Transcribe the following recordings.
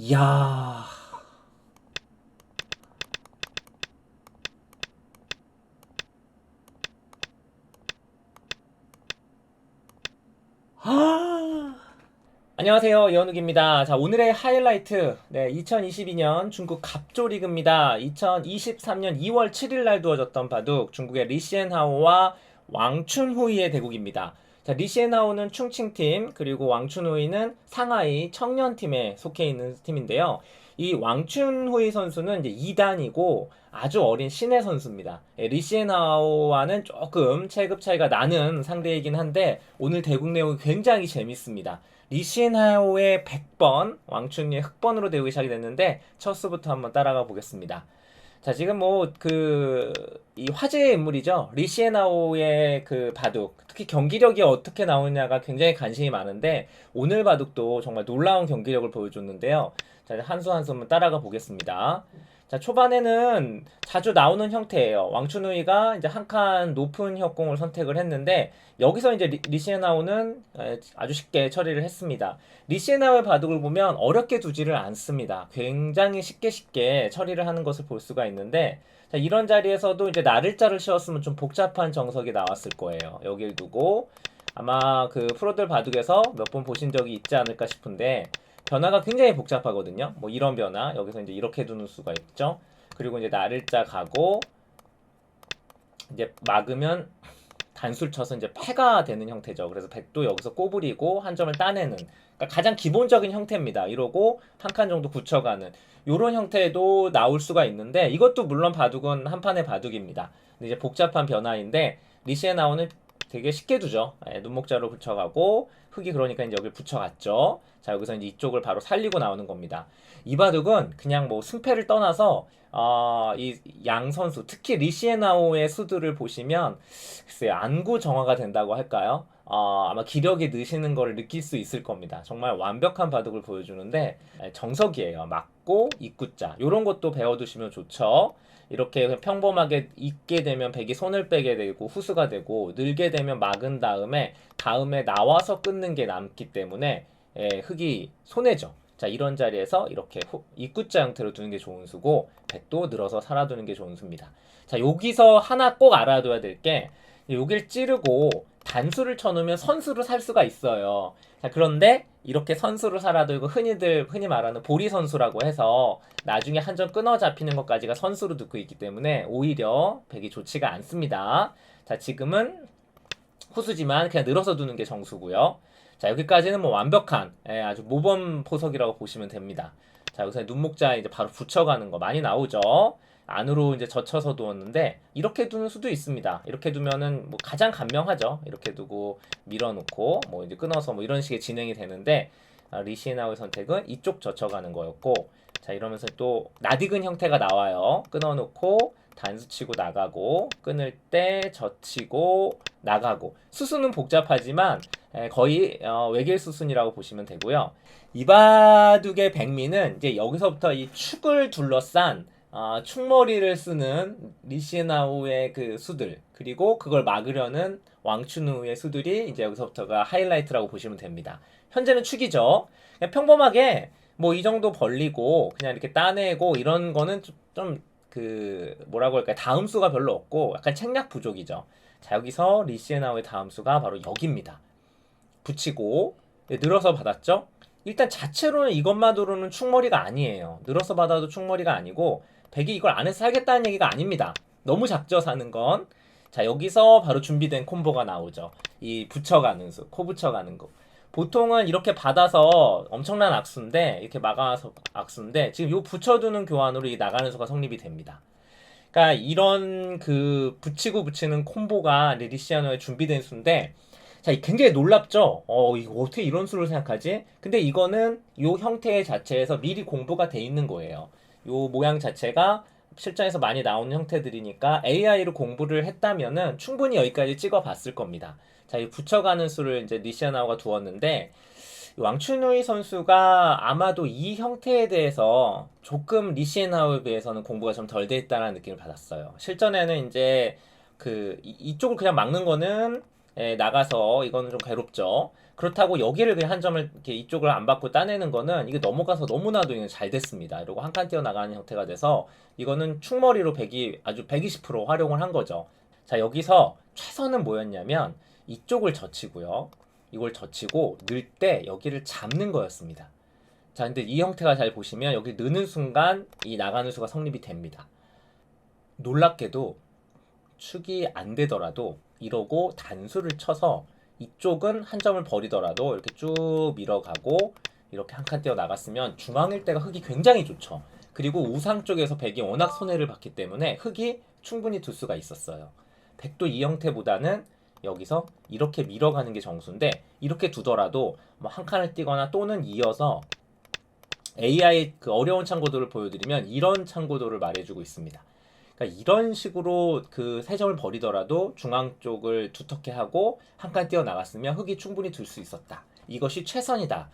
이야. 아. 안녕하세요. 이현욱입니다. 자, 오늘의 하이라이트. 네, 2022년 중국 갑조 리그입니다. 2023년 2월 7일 날 두어졌던 바둑 중국의 리시엔하오와 왕춘후이의 대국입니다. 자, 리시엔하오는 충칭팀, 그리고 왕춘후이는 상하이 청년팀에 속해 있는 팀인데요. 이 왕춘후이 선수는 이제 2단이고 아주 어린 신의 선수입니다. 예, 리시엔하오와는 조금 체급 차이가 나는 상대이긴 한데 오늘 대국 내용이 굉장히 재밌습니다. 리시엔하오의 100번, 왕춘리의 흑번으로 대우기 시작이 됐는데 첫 수부터 한번 따라가 보겠습니다. 자, 지금 뭐 그 이 화제의 인물이죠. 리시에나오의 그 바둑, 특히 경기력이 어떻게 나오냐가 굉장히 관심이 많은데 오늘 바둑도 정말 놀라운 경기력을 보여줬는데요. 자, 한수 한수 한번 따라가 보겠습니다. 자, 초반에는 자주 나오는 형태예요. 왕춘우이가 이제 한 칸 높은 협공을 선택을 했는데 여기서 이제 리, 리시에나오는 에, 아주 쉽게 처리를 했습니다. 리시에나오의 바둑을 보면 어렵게 두지를 않습니다. 굉장히 쉽게 쉽게 처리를 하는 것을 볼 수가 있는데 자, 이런 자리에서도 이제 나를자를 씌웠으면 좀 복잡한 정석이 나왔을 거예요. 여길 두고 아마 그 프로들 바둑에서 몇 번 보신 적이 있지 않을까 싶은데 변화가 굉장히 복잡하거든요. 뭐 이런 변화 여기서 이제 이렇게 두는 수가 있죠. 그리고 이제 나를자 가고 이제 막으면 단술 쳐서 이제 패가 되는 형태죠. 그래서 백도 여기서 꼬부리고 한 점을 따내는 그러니까 가장 기본적인 형태입니다. 이러고 한 칸 정도 굳혀가는 이런 형태도 나올 수가 있는데 이것도 물론 바둑은 한 판의 바둑입니다. 근데 이제 복잡한 변화인데 리시에 나오는 되게 쉽게 두죠. 예, 눈목자로 붙여가고 흙이 그러니까 이제 여기 붙여갔죠. 자 여기서 이제 이쪽을 바로 살리고 나오는 겁니다. 이 바둑은 그냥 뭐 승패를 떠나서 어, 이 양 선수 특히 리시에나오의 수들을 보시면 글쎄요 안구 정화가 된다고 할까요? 어, 아마 기력이 느시는 걸 느낄 수 있을 겁니다. 정말 완벽한 바둑을 보여주는데 예, 정석이에요. 맞고 입구자 이런 것도 배워두시면 좋죠. 이렇게 평범하게 있게 되면 백이 손을 빼게 되고 후수가 되고 늘게 되면 막은 다음에 다음에 나와서 끊는 게 남기 때문에 예, 흙이 손해죠. 자 이런 자리에서 이렇게 후, 입구자 형태로 두는 게 좋은 수고 백도 늘어서 살아두는 게 좋은 수입니다. 자 여기서 하나 꼭 알아둬야 될 게 여길 찌르고 단수를 쳐놓으면 선수로 살 수가 있어요. 자 그런데 이렇게 선수로 살아들고 흔히들 흔히 말하는 보리 선수라고 해서 나중에 한 점 끊어 잡히는 것까지가 선수로 듣고 있기 때문에 오히려 백이 좋지가 않습니다. 자 지금은 후수지만 그냥 늘어서 두는 게 정수고요. 자 여기까지는 뭐 완벽한 예, 아주 모범 포석이라고 보시면 됩니다. 자 여기서 눈목자 이제 바로 붙여가는 거 많이 나오죠. 안으로 이제 젖혀서 두었는데 이렇게 두는 수도 있습니다. 이렇게 두면은 뭐 가장 간명하죠. 이렇게 두고 밀어놓고 뭐 이제 끊어서 뭐 이런 식의 진행이 되는데 아, 리시에나우의 선택은 이쪽 젖혀가는 거였고 자 이러면서 또 나디근 형태가 나와요. 끊어놓고 단수 치고 나가고 끊을 때 젖히고 나가고 수순은 복잡하지만 에, 거의 어, 외길 수순이라고 보시면 되고요. 이바둑의 백미는 이제 여기서부터 이 축을 둘러싼 어, 축머리를 쓰는 리시에나우의 그 수들 그리고 그걸 막으려는 왕춘우의 수들이 이제 여기서부터가 하이라이트라고 보시면 됩니다. 현재는 축이죠. 평범하게 뭐 이 정도 벌리고 그냥 이렇게 따내고 이런 거는 좀 그 뭐라고 할까요? 다음 수가 별로 없고 약간 책략 부족이죠. 자 여기서 리시에나우의 다음 수가 바로 여기입니다. 붙이고 네, 늘어서 받았죠. 일단 자체로는 이것만으로는 축머리가 아니에요. 늘어서 받아도 축머리가 아니고 백이 이걸 안 해서 살겠다는 얘기가 아닙니다. 너무 작죠 사는 건. 자 여기서 바로 준비된 콤보가 나오죠. 이 붙여가는 수, 코 붙여가는 거. 보통은 이렇게 받아서 엄청난 악수인데 이렇게 막아서 악수인데 지금 요 붙여두는 교환으로 이 나가는 수가 성립이 됩니다. 그러니까 이런 그 붙이고 붙이는 콤보가 리시아노에 준비된 수인데 자 굉장히 놀랍죠. 어 이거 어떻게 이런 수를 생각하지? 근데 이거는 요 형태 자체에서 미리 공부가 돼 있는 거예요. 요 모양 자체가 실전에서 많이 나오는 형태들이니까 AI로 공부를 했다면은 충분히 여기까지 찍어 봤을 겁니다. 자, 이 붙여가는 수를 이제 니시아나오가 두었는데 왕춘우이 선수가 아마도 이 형태에 대해서 조금 리시에나우에 비해서는 공부가 좀 덜 돼 있다는 느낌을 받았어요. 실전에는 이제 그 이- 이쪽을 그냥 막는 거는 에, 나가서 이거는 좀 괴롭죠. 그렇다고 여기를 그냥 한 점을 이렇게 이쪽을 안 받고 따내는 거는 이게 넘어가서 너무나도 잘 됐습니다. 이러고 한칸 띄어나가는 형태가 돼서 이거는 충머리로 백이 아주 120% 활용을 한 거죠. 자, 여기서 최선은 뭐였냐면 이쪽을 젖히고요. 이걸 젖히고 늘 때 여기를 잡는 거였습니다. 자, 근데 이 형태가 잘 보시면 여기 느는 순간 이 나가는 수가 성립이 됩니다. 놀랍게도 축이 안 되더라도 이러고 단수를 쳐서 이쪽은 한 점을 버리더라도 이렇게 쭉 밀어가고 이렇게 한칸 띄어 나갔으면 중앙일 때가 흙이 굉장히 좋죠. 그리고 우상 쪽에서 백이 워낙 손해를 봤기 때문에 흙이 충분히 둘 수가 있었어요. 백도 이 형태보다는 여기서 이렇게 밀어가는 게 정수인데 이렇게 두더라도 뭐 한 칸을 띄거나 또는 이어서 AI 그 어려운 참고도를 보여드리면 이런 참고도를 말해주고 있습니다. 그러니까 이런 식으로 그 세 점을 버리더라도 중앙 쪽을 두텁게 하고 한칸 띄어 나갔으면 흙이 충분히 둘 수 있었다. 이것이 최선이다.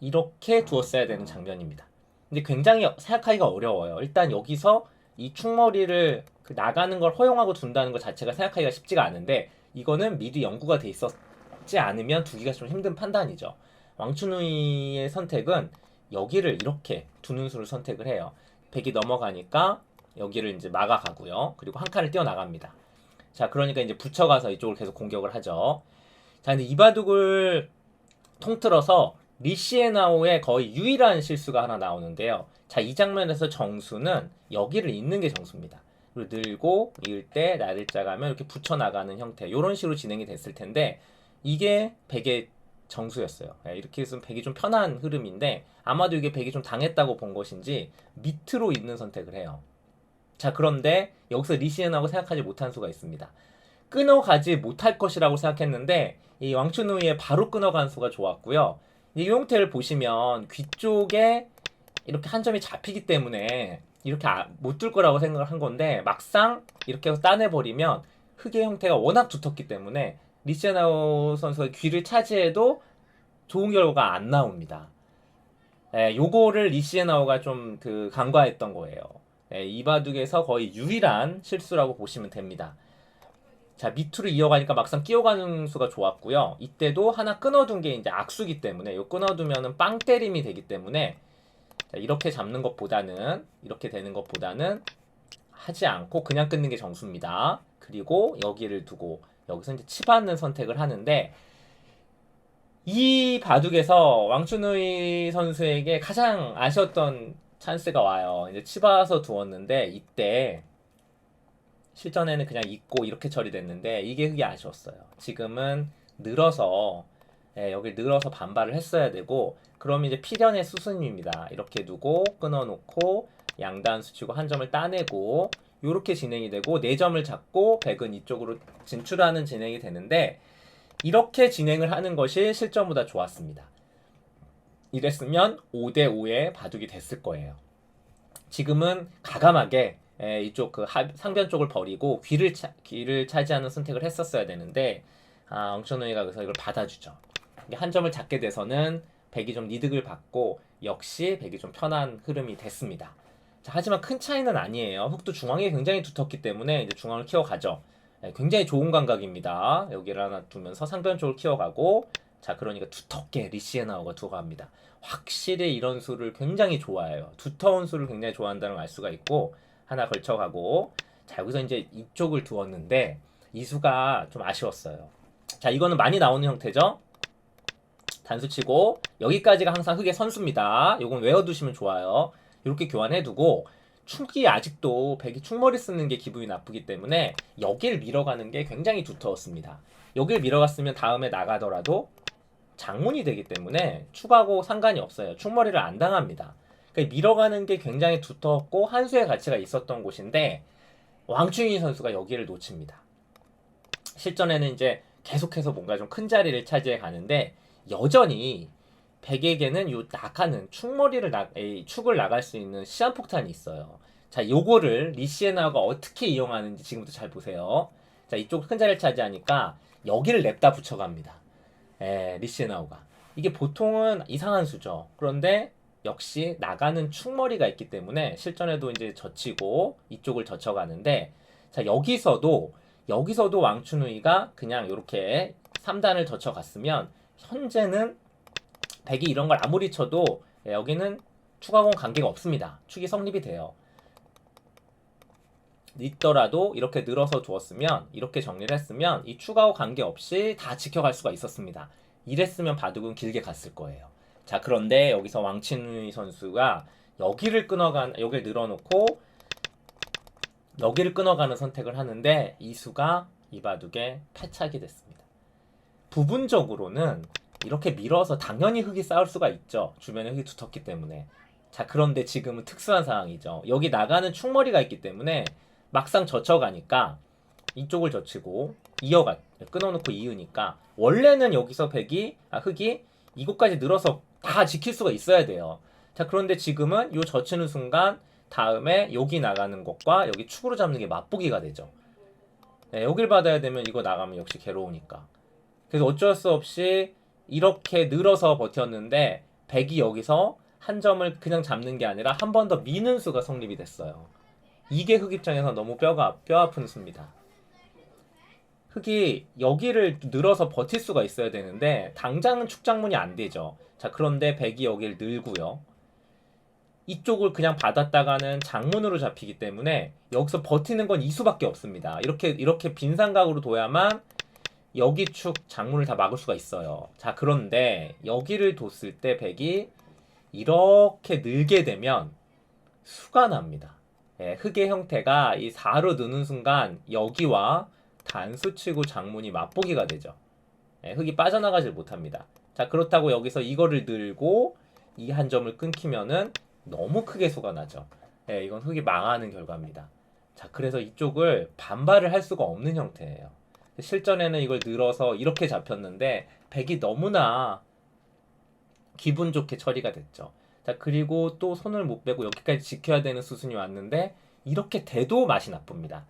이렇게 두었어야 되는 장면입니다. 근데 굉장히 생각하기가 어려워요. 일단 여기서 이 충머리를 그 나가는 걸 허용하고 둔다는 것 자체가 생각하기가 쉽지가 않은데 이거는 미리 연구가 돼 있었지 않으면 두기가 좀 힘든 판단이죠. 왕춘우이의 선택은 여기를 이렇게 두는 수를 선택을 해요. 백이 넘어가니까 여기를 이제 막아가고요. 그리고 한 칸을 띄어 나갑니다. 자, 그러니까 이제 붙여가서 이쪽을 계속 공격을 하죠. 자, 근데 이 바둑을 통틀어서 리시에나오의 거의 유일한 실수가 하나 나오는데요. 자, 이 장면에서 정수는 여기를 잇는 게 정수입니다. 그리고 늘고 이을 때 나들자 가면 이렇게 붙여 나가는 형태. 이런 식으로 진행이 됐을 텐데 이게 백의 정수였어요. 예, 이렇게 했으면 백이 좀 편한 흐름인데 아마도 이게 백이 좀 당했다고 본 것인지 밑으로 있는 선택을 해요. 자, 그런데 여기서 리시엔하고 생각하지 못한 수가 있습니다. 끊어가지 못할 것이라고 생각했는데 이 왕춘우의 바로 끊어간 수가 좋았고요. 이 형태를 보시면 귀 쪽에 이렇게 한 점이 잡히기 때문에 이렇게 아, 못들 거라고 생각을 한 건데 막상 이렇게 해서 따내버리면 흙의 형태가 워낙 두텁기 때문에 리시아나우 선수가 귀를 차지해도 좋은 결과가 안 나옵니다. 예, 요거를 리시에나우가 좀 그 간과했던 거예요. 예, 이 바둑에서 거의 유일한 실수라고 보시면 됩니다. 자 밑으로 이어가니까 막상 끼어가는 수가 좋았고요. 이때도 하나 끊어둔 게 이제 악수기 때문에 요 끊어두면은 빵 때림이 되기 때문에 자, 이렇게 잡는 것보다는 이렇게 되는 것보다는 하지 않고 그냥 끊는 게 정수입니다. 그리고 여기를 두고 여기서 이제 치받는 선택을 하는데 이 바둑에서 왕춘우이 선수에게 가장 아쉬웠던 찬스가 와요. 이제 치봐서 두었는데 이때 실전에는 그냥 있고 이렇게 처리됐는데 이게 그게 아쉬웠어요. 지금은 늘어서 예, 여기 늘어서 반발을 했어야 되고 그럼 이제 필연의 수순입니다. 이렇게 두고 끊어놓고 양단 수치고 한 점을 따내고 이렇게 진행이 되고 네 점을 잡고 백은 이쪽으로 진출하는 진행이 되는데 이렇게 진행을 하는 것이 실전보다 좋았습니다. 이랬으면 5대 5의 바둑이 됐을 거예요. 지금은 가감하게 에, 이쪽 그 하, 상변 쪽을 버리고 귀를 차, 귀를 차지하는 선택을 했었어야 되는데 아, 엉천우이가 그래서 이걸 받아주죠. 한 점을 잡게 돼서는 백이 좀 이득을 받고 역시 백이 좀 편한 흐름이 됐습니다. 자, 하지만 큰 차이는 아니에요. 흙도 중앙에 굉장히 두텁기 때문에 이제 중앙을 키워가죠. 네, 굉장히 좋은 감각입니다. 여기를 하나 두면서 상변 쪽을 키워가고 자 그러니까 두텁게 리시에나오가 들어갑니다. 확실히 이런 수를 굉장히 좋아해요. 두터운 수를 굉장히 좋아한다는 걸 알 수가 있고 하나 걸쳐가고 자 여기서 이제 이쪽을 두었는데 이 수가 좀 아쉬웠어요. 자 이거는 많이 나오는 형태죠. 단수치고 여기까지가 항상 흙의 선수입니다. 이건 외워두시면 좋아요. 이렇게 교환해두고 축이 아직도 백이 축머리 쓰는 게 기분이 나쁘기 때문에 여기를 밀어가는 게 굉장히 두터웠습니다. 여기를 밀어갔으면 다음에 나가더라도 장문이 되기 때문에 축하고 상관이 없어요. 축머리를 안 당합니다. 그러니까 밀어가는 게 굉장히 두텁고 한 수의 가치가 있었던 곳인데 왕충희 선수가 여기를 놓칩니다. 실전에는 이제 계속해서 뭔가 좀 큰 자리를 차지해 가는데 여전히 백에게는 요 나가는 축머리를 나, 축을 나갈 수 있는 시한폭탄이 있어요. 자, 요거를 리시에나가 어떻게 이용하는지 지금부터 잘 보세요. 자, 이쪽 큰 자리를 차지하니까 여기를 냅다 붙여갑니다. 에, 리시에나우가. 이게 보통은 이상한 수죠. 그런데 역시 나가는 축머리가 있기 때문에 실전에도 이제 젖히고 이쪽을 젖혀가는데 자, 여기서도 여기서도 왕춘우이가 그냥 이렇게 3단을 젖혀갔으면 현재는 백이 이런 걸 아무리 쳐도 예, 여기는 추가공 관계가 없습니다. 축이 성립이 돼요. 있더라도 이렇게 늘어서 두었으면 이렇게 정리를 했으면 이 추가호 관계없이 다 지켜갈 수가 있었습니다. 이랬으면 바둑은 길게 갔을 거예요. 자 그런데 여기서 왕친우이 선수가 여기를 끊어간 여기를 늘어놓고 여기를 끊어가는 선택을 하는데 이 수가 이 바둑에 패착이 됐습니다. 부분적으로는 이렇게 밀어서 당연히 흙이 쌓을 수가 있죠. 주변에 흙이 두텁기 때문에. 자 그런데 지금은 특수한 상황이죠. 여기 나가는 충머리가 있기 때문에 막상 젖혀가니까 이쪽을 젖히고 이어가 끊어놓고 이으니까 원래는 여기서 백이 아 흙이 이곳까지 늘어서 다 지킬 수가 있어야 돼요. 자 그런데 지금은 요 젖히는 순간 다음에 여기 나가는 것과 여기 축으로 잡는 게 맞보기가 되죠. 네, 여길 받아야 되면 이거 나가면 역시 괴로우니까. 그래서 어쩔 수 없이 이렇게 늘어서 버텼는데 백이 여기서 한 점을 그냥 잡는 게 아니라 한 번 더 미는 수가 성립이 됐어요. 이게 흑 입장에서 너무 뼈가 뼈 아픈 수입니다. 흑이 여기를 늘어서 버틸 수가 있어야 되는데 당장은 축장문이 안 되죠. 자 그런데 백이 여기를 늘고요. 이쪽을 그냥 받았다가는 장문으로 잡히기 때문에 여기서 버티는 건 이 수밖에 없습니다. 이렇게 이렇게 빈상각으로 둬야만 여기 축 장문을 다 막을 수가 있어요. 자 그런데 여기를 뒀을 때 백이 이렇게 늘게 되면 수가 납니다. 예, 흙의 형태가 이 4로 느는 순간 여기와 단수치고 장문이 맞보기가 되죠. 예, 흙이 빠져나가질 못합니다. 자 그렇다고 여기서 이거를 늘고 이 한 점을 끊기면은 너무 크게 수가 나죠. 예, 이건 흙이 망하는 결과입니다. 자 그래서 이쪽을 반발을 할 수가 없는 형태예요. 실전에는 이걸 늘어서 이렇게 잡혔는데 백이 너무나 기분 좋게 처리가 됐죠. 자 그리고 또 손을 못 빼고 여기까지 지켜야 되는 수순이 왔는데 이렇게 돼도 맛이 나쁩니다.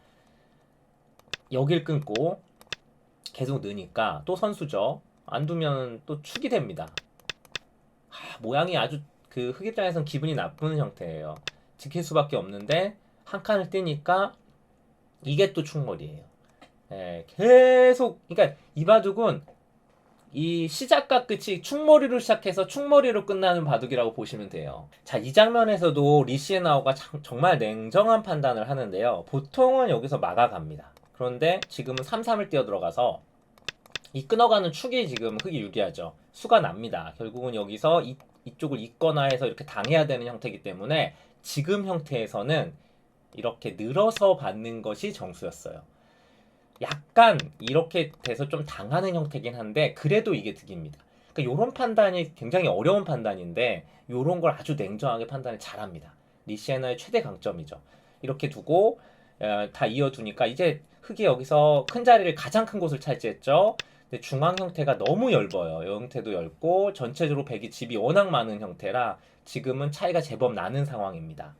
여길 끊고 계속 느니까 또 선수죠. 안 두면 또 축이 됩니다. 하, 모양이 아주 그 흑입장에선 기분이 나쁜 형태예요. 지킬 수밖에 없는데 한 칸을 띄니까 이게 또 충몰이에요. 예, 계속 그러니까 이 바둑은 이 시작과 끝이 충머리로 시작해서 충머리로 끝나는 바둑이라고 보시면 돼요. 자, 이 장면에서도 리시에나오가 참- 정말 냉정한 판단을 하는데요. 보통은 여기서 막아갑니다. 그런데 지금은 3-3을 뛰어 들어가서 이 끊어가는 축이 지금 흙이 유리하죠. 수가 납니다. 결국은 여기서 이, 이쪽을 잇거나 해서 이렇게 당해야 되는 형태이기 때문에 지금 형태에서는 이렇게 늘어서 받는 것이 정수였어요. 약간 이렇게 돼서 좀 당하는 형태긴 한데 그래도 이게 득입니다. 그러니까 이런 판단이 굉장히 어려운 판단인데 이런 걸 아주 냉정하게 판단을 잘합니다. 리시에나의 최대 강점이죠. 이렇게 두고 어, 다 이어두니까 이제 흙이 여기서 큰 자리를 가장 큰 곳을 차지했죠. 근데 중앙 형태가 너무 얇아요. 이 형태도 얇고 전체적으로 백이 집이 워낙 많은 형태라 지금은 차이가 제법 나는 상황입니다.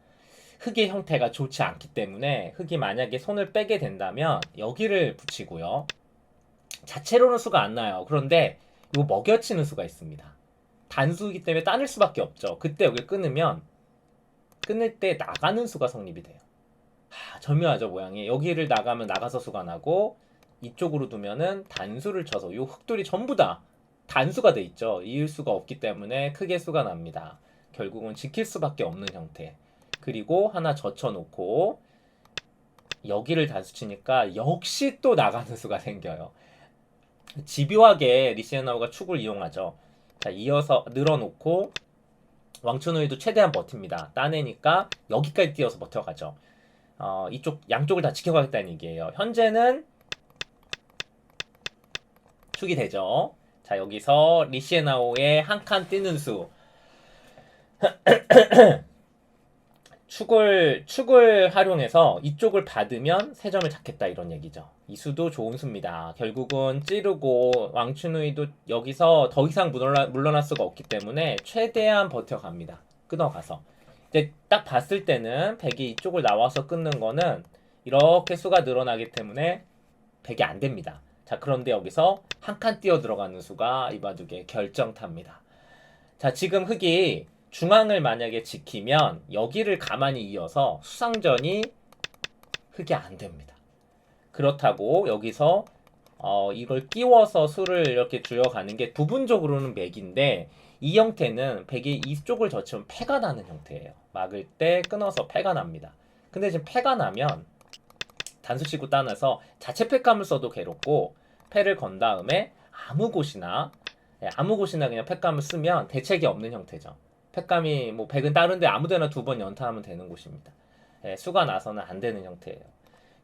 흙의 형태가 좋지 않기 때문에 흙이 만약에 손을 빼게 된다면 여기를 붙이고요. 자체로는 수가 안 나요. 그런데 이거 먹여치는 수가 있습니다. 단수이기 때문에 따낼 수밖에 없죠. 그때 여기를 끊으면 끊을 때 나가는 수가 성립이 돼요. 하, 절묘하죠 모양이. 여기를 나가면 나가서 수가 나고 이쪽으로 두면은 단수를 쳐서 요 흙들이 전부 다 단수가 돼 있죠. 이을 수가 없기 때문에 크게 수가 납니다. 결국은 지킬 수밖에 없는 형태. 그리고 하나 젖혀놓고 여기를 단수치니까 역시 또 나가는 수가 생겨요. 집요하게 리시에나우가 축을 이용하죠. 자 이어서 늘어놓고 왕춘우이도 최대한 버팁니다. 따내니까 여기까지 뛰어서 버텨가죠. 어, 이쪽 양쪽을 다 지켜가겠다는 얘기예요. 현재는 축이 되죠. 자 여기서 리시에나오의 한 칸 뛰는 수 축을 축을 활용해서 이쪽을 받으면 세 점을 잡겠다 이런 얘기죠. 이 수도 좋은 수입니다. 결국은 찌르고 왕춘우이도 여기서 더 이상 물러나, 물러날 수가 없기 때문에 최대한 버텨갑니다. 끊어가서 이제 딱 봤을 때는 백이 이쪽을 나와서 끊는 거는 이렇게 수가 늘어나기 때문에 백이 안 됩니다. 자 그런데 여기서 한 칸 뛰어 들어가는 수가 이 바둑의 결정타입니다. 자 지금 흙이 중앙을 만약에 지키면 여기를 가만히 이어서 수상전이 흙이 안 됩니다. 그렇다고 여기서 어, 이걸 끼워서 수를 이렇게 줄여가는 게 부분적으로는 맥인데 이 형태는 백이 이쪽을 젖히면 패가 나는 형태예요. 막을 때 끊어서 패가 납니다. 근데 지금 패가 나면 단수치고 따라서 자체 팩감을 써도 괴롭고 패를 건 다음에 아무 곳이나 예, 아무 곳이나 그냥 팩감을 쓰면 대책이 없는 형태죠. 팩감이 뭐 백은 다른데 아무데나 두 번 연타하면 되는 곳입니다. 예, 수가 나서는 안 되는 형태예요.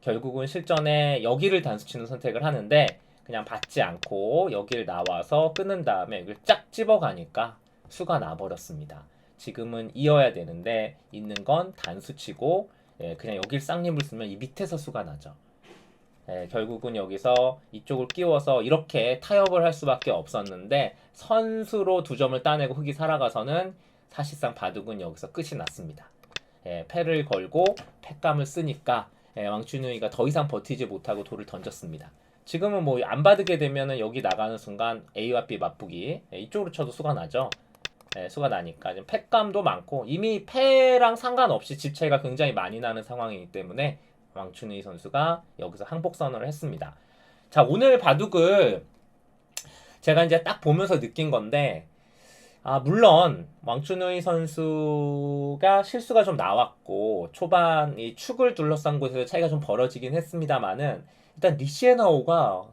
결국은 실전에 여기를 단수치는 선택을 하는데 그냥 받지 않고 여기를 나와서 끊은 다음에 이걸 쫙 집어가니까 수가 나버렸습니다. 지금은 이어야 되는데 있는 건 단수치고 예, 그냥 여길 쌍림을 쓰면 이 밑에서 수가 나죠. 예, 결국은 여기서 이쪽을 끼워서 이렇게 타협을 할 수밖에 없었는데 선수로 두 점을 따내고 흙이 살아가서는 사실상 바둑은 여기서 끝이 났습니다. 예, 패를 걸고 패감을 쓰니까 예, 왕춘우이가 더 이상 버티지 못하고 돌을 던졌습니다. 지금은 뭐 안 받게 되면은 여기 나가는 순간 A와 B 맞붙기 예, 이쪽으로 쳐도 수가 나죠. 예, 수가 나니까 지금 패감도 많고 이미 패랑 상관없이 집 차이가 굉장히 많이 나는 상황이기 때문에 왕춘희 선수가 여기서 항복 선언을 했습니다. 자 오늘 바둑을 제가 이제 딱 보면서 느낀 건데 아 물론 왕춘의 선수가 실수가 좀 나왔고 초반 이 축을 둘러싼 곳에서 차이가 좀 벌어지긴 했습니다만은 일단 리시에나오가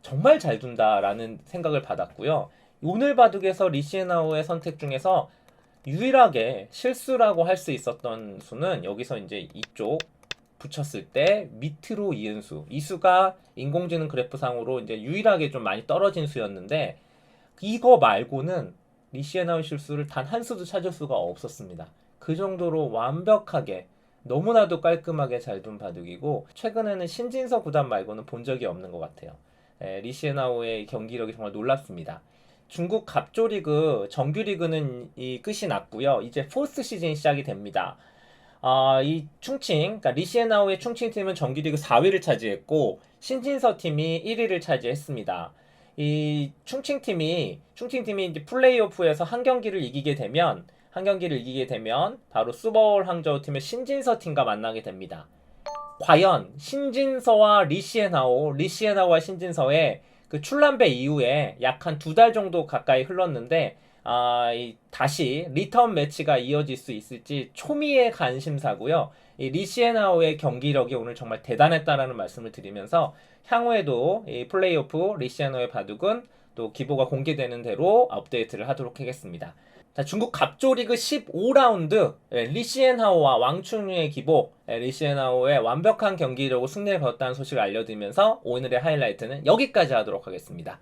정말 잘 둔다라는 생각을 받았고요. 오늘 바둑에서 리시에나오의 선택 중에서 유일하게 실수라고 할 수 있었던 수는 여기서 이제 이쪽 붙였을 때 밑으로 이은 수. 이 수가 인공지능 그래프상으로 이제 유일하게 좀 많이 떨어진 수였는데 이거 말고는 리시에나의 실수를 단 한 수도 찾을 수가 없었습니다. 그 정도로 완벽하게 너무나도 깔끔하게 잘 둔 바둑이고 최근에는 신진서 구단 말고는 본 적이 없는 것 같아요. 에, 리시에나오의 경기력이 정말 놀랍습니다. 중국 갑조리그 정규리그는 이 끝이 났고요. 이제 포스트 시즌이 시작이 됩니다. 아, 이 충칭, 그러니까 리시에나오의 충칭 팀은 정규리그 4위를 차지했고 신진서 팀이 1위를 차지했습니다. 이 충칭 팀이 충칭 팀이 이제 플레이오프에서 한 경기를 이기게 되면 한 경기를 이기게 되면 바로 수버울 항저우 팀의 신진서 팀과 만나게 됩니다. 과연 신진서와 리시에나오, 리시에나오와 신진서의 그 출란배 이후에 약 한 두 달 정도 가까이 흘렀는데 아, 이 다시 리턴 매치가 이어질 수 있을지 초미의 관심사고요. 이 리시에나오의 경기력이 오늘 정말 대단했다라는 말씀을 드리면서 향후에도 이 플레이오프 리시에나오의 바둑은 또 기보가 공개되는 대로 업데이트를 하도록 하겠습니다. 자, 중국 갑조리그 15라운드 예, 리시엔하오와 왕춘유의 기보 예, 리시엔하오의 완벽한 경기력으로 승리를 거뒀다는 소식을 알려드리면서 오늘의 하이라이트는 여기까지 하도록 하겠습니다.